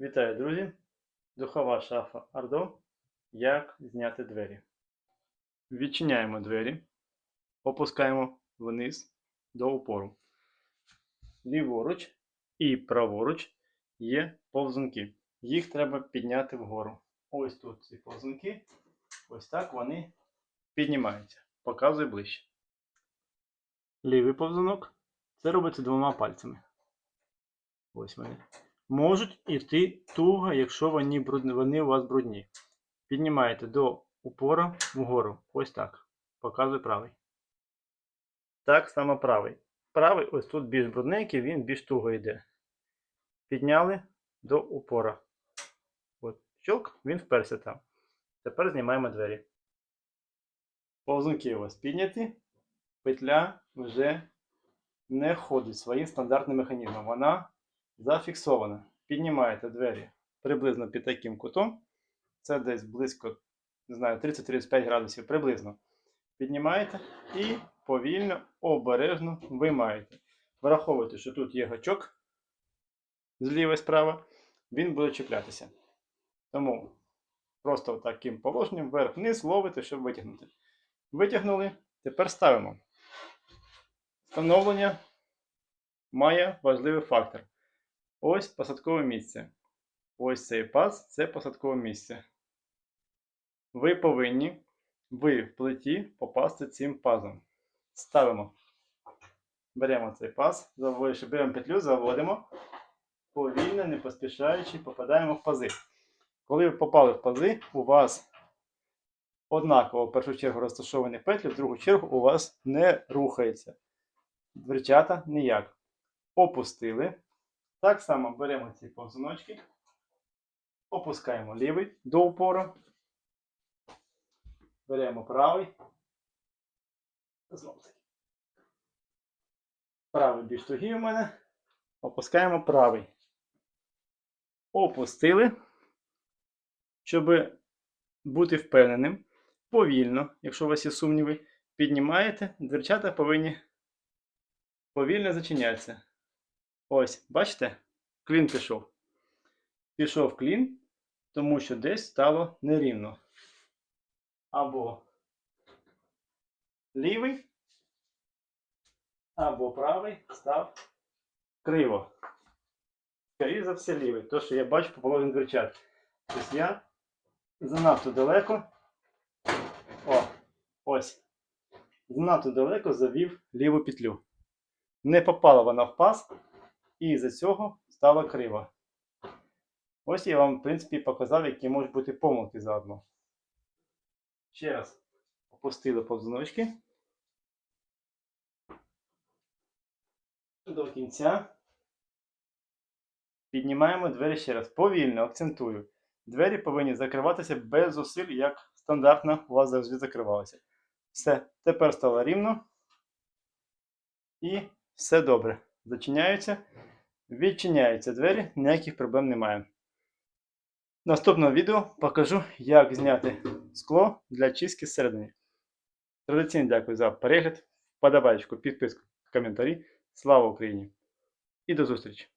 Вітаю, друзі! Духова шафа Ардо. Як зняти двері? Відчиняємо двері, опускаємо вниз до упору. Ліворуч і праворуч є повзунки. Їх треба підняти вгору. Ось тут ці повзунки. Ось так вони піднімаються. Показую ближче. Лівий повзунок. Це робиться двома пальцями. Ось вони. Можуть йти туго, якщо вони, бруд- вони у вас брудні. Піднімаєте до упора вгору. Ось так. Показую правий. Так само правий. Правий ось тут більш брудненький, він більш туго йде. Підняли до упора. От, щелк, він вперся там. Тепер знімаємо двері. Повзунки у вас підняті. Петля вже не входить своїм стандартним механізмом. Вона зафіксована. Піднімаєте двері приблизно під таким кутом. Це десь близько, не знаю, 30-35 градусів приблизно. Піднімаєте і повільно, обережно виймаєте. Враховуйте, що тут є гачок зліва і справа, він буде чіплятися. Тому просто таким положенням вверх-вниз ловите, щоб витягнути. Витягнули, тепер ставимо. Встановлення має важливий фактор. Ось посадкове місце. Ось цей паз це посадкове місце. Ви повинні ви в плиті попасти цим пазом. Ставимо. Беремо цей паз, заводиш- беремо петлю, заводимо. Повільно, не поспішаючи, попадаємо в пази. Коли ви попали в пази, у вас однаково в першу чергу розташовані петлі, в другу чергу у вас не рухається. Дверчата ніяк. Опустили. Так само беремо ці повзуночки, опускаємо лівий до упору, беремо правий. Знову таки. Правий більш тугий у мене. Опускаємо правий. Опустили, щоб бути впевненим. Повільно, якщо у вас є сумніви, піднімаєте, дверчата повинні повільно зачинятися. Ось, бачите? Клін пішов. Пішов клін, тому що десь стало нерівно. Або лівий, або правий став криво. Скоріше за все лівий. То, що я бачу по положенню дверчат. Тобто я занадто далеко. О, ось. Занадто далеко завів ліву петлю. Не попала вона в паз, і з-за цього стало криво. Ось я вам, в принципі, показав, які можуть бути помилки заодно. Ще раз опустили повзуночки. До кінця. Піднімаємо двері ще раз. Повільно, акцентую. Двері повинні закриватися без зусиль, як стандартно у вас завжди закривалося. Все, тепер стало рівно. І все добре. Зачиняються. Відчиняються двері, ніяких проблем немає. В наступному відео покажу, як зняти скло для чистки зсередини. Традиційно дякую за перегляд, вподобайку, підписку, коментарі. Слава Україні! І до зустрічі!